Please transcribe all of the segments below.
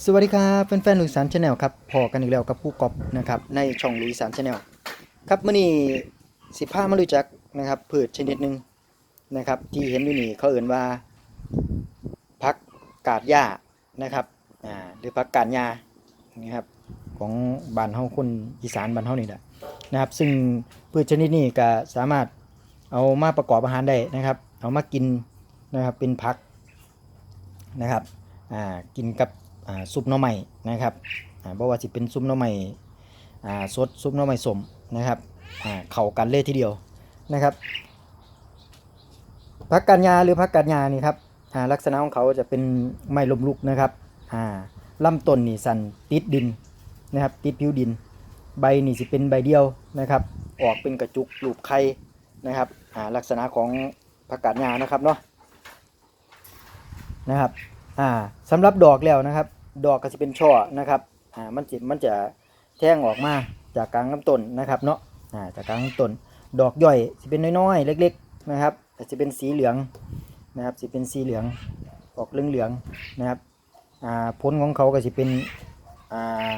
สวัสดีครับแฟนๆลุยสานชาแนลครับพอกันอีกแล้วกับผู้กอบนะครับในช่องลุยสานชาแนลครับมื่อนี้สิพามารู้จักนะครับพืชชนิดหนึ่งนะครับ ที่เห็นอยู่นี่เขาเอ่นว่าพักกาดหญ้านะครับอ่าหรือพักกาดหญ้านะครับของบ้านเฮาคนอีสานบ้านเฮานี่แหละนะครับ ซึ่งพืชชนิดนี้ก็สามารถเอามาประกอบอาหารได้นะครับ เอามากินนะครับเป็นผักนะครับอ่ากินกับ ซุปหน่อไม้นะครับอ่าบ่ว่าสิเป็นซุปหน่อไม้สดซุปหน่อไม้สมนะครับเข้ากันเลยทีเดียวนะครับผักกาดยาหรือผักกาดยานี่ครับลักษณะของเขาจะเป็นไม้ล้มลุกนะครับอ่าลำต้นนี่สันติดดินนะครับติดผิวดิน ใบนี่สิเป็นใบเดียวนะครับ ออกเป็นกระจุกรูปไข่นะครับลักษณะของผักกาดยานะครับเนาะนะครับ อ่าสำหรับดอกแล้วนะครับ ดอกก็จะเป็นช่อนะครับอ่ามันจะมันจะแท่งออกมาจากกลางลำต้นนะครับเนาะอ่าจากกลางลำต้นดอกย่อยจะเป็นน้อยๆ เล็ก ๆนะครับแต่จะเป็นสีเหลืองนะครับจะเป็นสีเหลืองออกเหลืองๆนะครับอ่าผลของเขาก็จะเป็นอ่า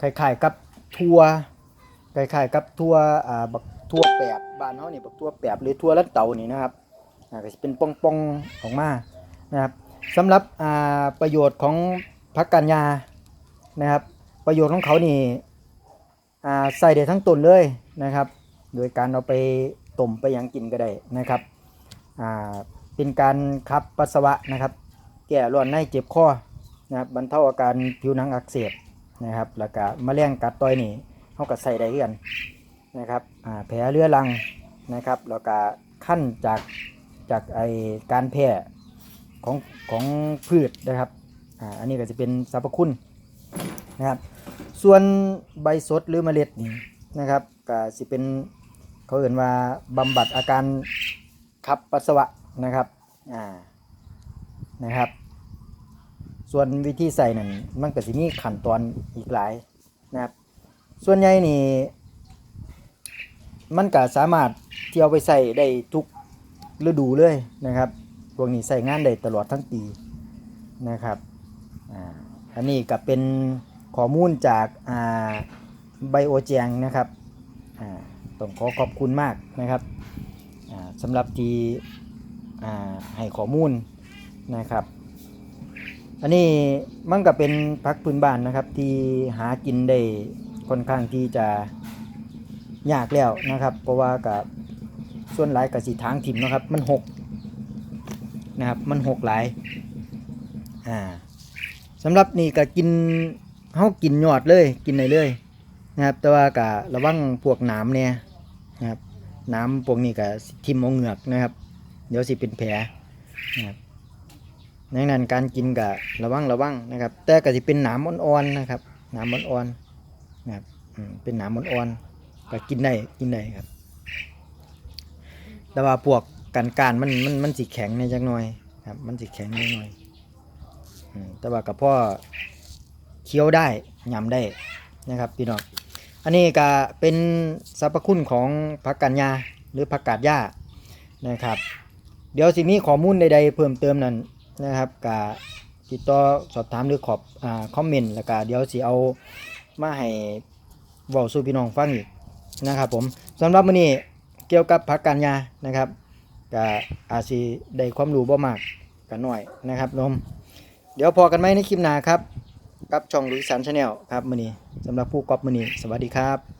คล้ายๆกับทั่วคล้ายๆกับทั่วอ่าบักทั่วแปบบ้านเขาเนี่บักทั่วแปบหรือทั่วลัดเต่านี่นะครับอ่าก็จะเป็นป่องๆออกมานะครับ สำหรับประโยชน์ของพักกัญญานะครับ ประโยชน์ของเขานี่ใส่ได้ทั้งต้นเลยนะครับ โดยการเอาไปต้มไปยังกินก็ได้นะครับเป็นการขับปัสสาวะนะครับ แก้ร้อนในเจ็บคอนะครับบรรเทาอาการผิวหนังอักเสบนะครับ แล้วก็มะเร็งกัดต่อยนี่เขาก็ใส่ได้เือนนะครับแผลเรื้อรังนะครับ แล้วก็ขั้นจากจากไอการแพ้ ของของพืชนะครับอ่าอันนี้ก็จะเป็นสรรพคุณนะครับ ส่วนใบสดหรือเมล็ดนี่นะครับก็สิเป็นเขาเอ่นว่าบำบัดอาการขับปัสสาวะนะครับอ่านะครับ ส่วนวิธีใส่นั่นมันก็สิมีขั้นตอนอีกหลายนะครับ ส่วนใหญ่นี่มันก็สามารถที่เอาไปใส่ได้ทุกฤดูเลยนะครับ พวกนี้ใส่งานได้ตลอดทั้งปีนะครับอันนี้ก็เป็นข้อมูลจากอ่าไบโอแจงนะครับอ่าต้องขอขอบคุณมากนะครับอ่าสำหรับที่อ่าให้ข้อมูลนะครับ อันนี้มันก็เป็นพักพื้นบ้านนะครับ ที่หากินได้ค่อนข้างที่จะยากแล้วนะครับ เพราะว่ากับส่วนหลายกับสีทางถิ่มนะครับ มันหก นะครับ มันหกหลายอ่าสำหรับนี่ก็กินเฮากินยอดเลยกินได้เลยนะครับ แต่ว่าก็ระวังพวกหนามเนี่ยนะครับหนามพวกนี้ก็ทิ่มเอาเหงือกนะครับ เดี๋ยวสิเป็นแผลนะครับดังนั้นการกินก็ระวังระวังนะครับ แต่ก็สิเป็นหนามอ่อนๆนะครับหนามอ่อนๆนะครับเป็นหนามอ่อนๆก็กินได้กินได้ครับ แต่ว่าพวก กันการมันมันมันสิแข็งในจักหน่อยครับ มันสิแข็งนิดหน่อยแต่ว่ากับพ่อเคี้ยวได้ยำได้นะครับพี่น้องอันนี้ก็เป็นสรรพคุณของผักกาดยาหรือผักกาดหญ้านะครับ เดี๋ยวสิมีข้อมูลใดๆเพิ่มเติมนั้นนะครับก็ติดต่อสอบถามหรือขอบอ่าคอมเมนต์แล้วก็เดี๋ยวสิเอามาให้เว้าสู่พี่น้องฟังอีกนะครับผมสำหรับมื้อนี้เกี่ยวกับผักกาดยานะครับ ก็อาจสิได้ความรู้บ่มากกันหน่อยนะครับนมเดี๋ยวพอกันไหมในคลิปหน้าครับ กับช่องลุยสันชาแนลครับมือนี้สำหรับผู้กอบมือนี้ สวัสดีครับ